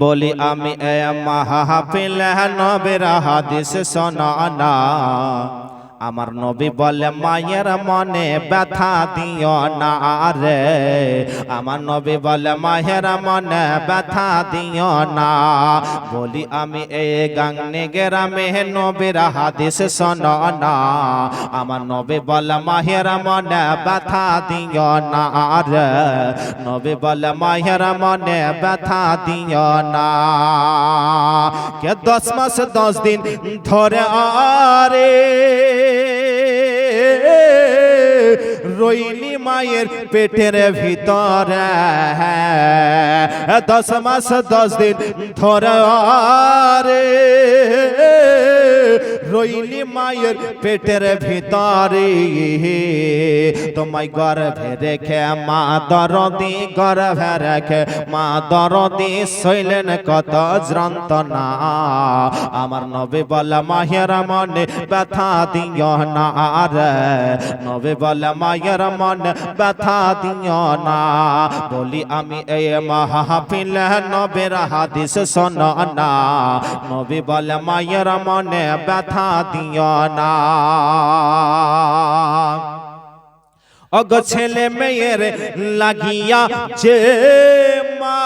বলি আমি এ মাহাফিল নবীর হাদিস শোনা আমার নবী বলে, মায়ের মনে ব্যথা দিও না রে। আমার নবী বলে, মায়ের মনে ব্যথা দিও না। বলি, আমি এই গাংনে গেরামে নবীর হাদিস শোনো না। আমার নবী বলে, মায়ের মনে ব্যথা দিও না রে। নবী বলে, মায়ের মনে ব্যথা দিও না। কে দশ মাস দশ দিন ধরে আরে রইলি মায়ের পেটের ভিতরে দশ মাস দশ দিন ধরে আরে রইলি মায়ের পেটের ভিতরে তোমায় গর্ভে রেখে, মা দরদি গর্ভে রেখে, মা দরদি শৈলেন কত যন্ত্রণা। আমার নবী বলে মাহের মনে ব্যথা দিও না রে। নবী বলে, মায়ের মনে ব্যথা দিও না। বলি, আমি এই মাহফিল নবীর হাদিস শোন না। নবী বলে, মায়ের মনে ব্যথা দিও না। অগ ছেলে মেয়ের লাগিয়া যে মা,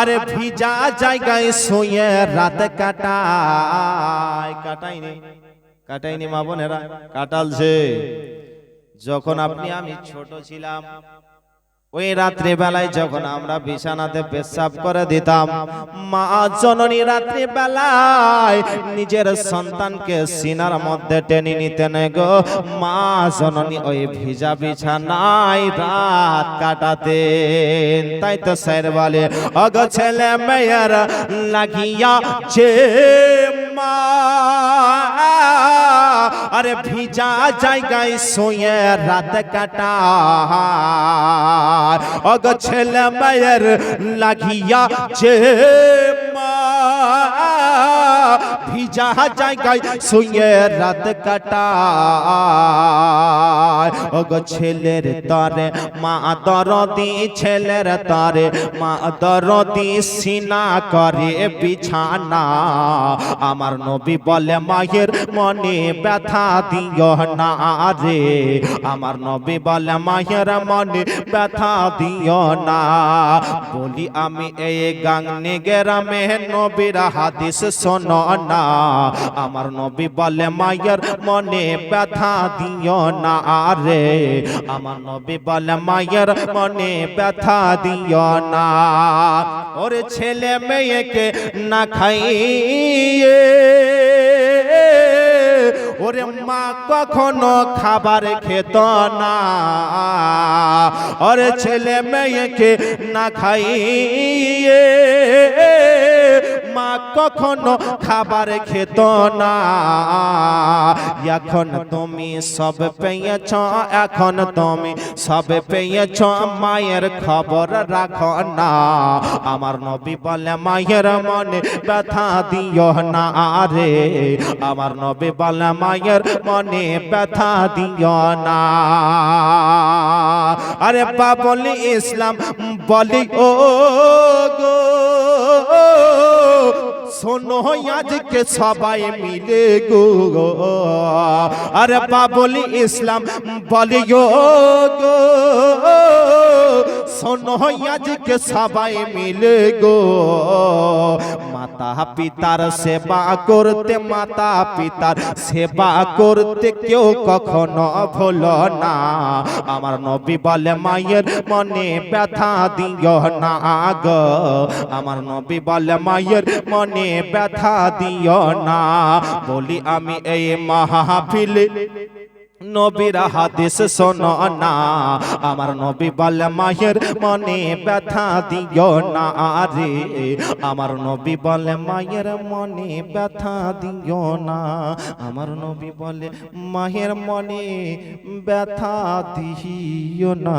আরে ভিজা জায়গায় শুয়ে রাত কাটায়। কাটাইনি কাটাইনি মা বোনেরা, কাটালছে। যখন আপনি, আমি ছোট ছিলাম ওই রাত্রি বেলায় যখন আমরা বিছানাতে পেশাব করে দিতাম, মা জননী রাত্রি বেলায় নিজের সন্তানকে সিনার মধ্যে টেনে নিতেন গো। মা জননী ওই ভিজা বিছানায় রাত কাটাতেন। তাই তো স্যার বলে, অগ ছেলে মেয়ের লাগিয়া যে মা, আরে ভিজা জায়গায় শুয়ে রাত কাটা অগ ছেলে মেয়ের লাগিয়া যে মা ভিজা জায়গায় শুয়ে রাত কাটা অগ ছেলের তরে মা দরদি ছেলের তরে মা দরদি সিনা করে বিছানা আমার নবী বলে মায়ের মনে ব্যথা দিও না রে আমার নবী বলে মায়ের মনে ব্যথা দিও না বলি আমি এই গাংনি গেরামে নবীর হাদিস শোনো না আমার নবী বলে, মায়ের মনে ব্যথা দিও না রে। আমার নবী বলে, মায়ের মনে ব্যথা দিও না। ওরে ছেলে মেয়েকে না খাইয়ে, ওরে মা কখনো খাবার খেত না। ওরে ছেলে মেয়েকে না খাইয়ে কখনো খাবার খেত না। এখন তুমি সব পেয়েছ, এখন তুমি সব পেয়েছ, মায়ের খবর রাখো না। আমার নবী বলে, মায়ের মনে ব্যথা দিও না আরে আমার নবী বলে, মায়ের মনে ব্যথা দিও না। আরে বাবলি ইসলাম বলি, ও শোনো আজকে সবাই মিলে গো আরে বাবলি ইসলাম বলি ও গো। শোনো আজকে সবাই মিলে গো। মাতা পিতার সেবা করতে মাতা পিতার সেবা করতে কেউ কখনো ভুলো না। আমার নবী বলে মায়ের মনে ব্যথা দিও না গো। আমার নবী বলে মায়ের মনে ব্যথা দিও না। বলি আমি এই মাহফিলে নবীর হাদিস শোনো না। আমার নবী বলে, মায়ের মনে ব্যথা দিও না রে। আমার নবী বলে, মায়ের মনে ব্যথা দিও না। আমার নবী বলে, মায়ের মনে ব্যথা দিও না।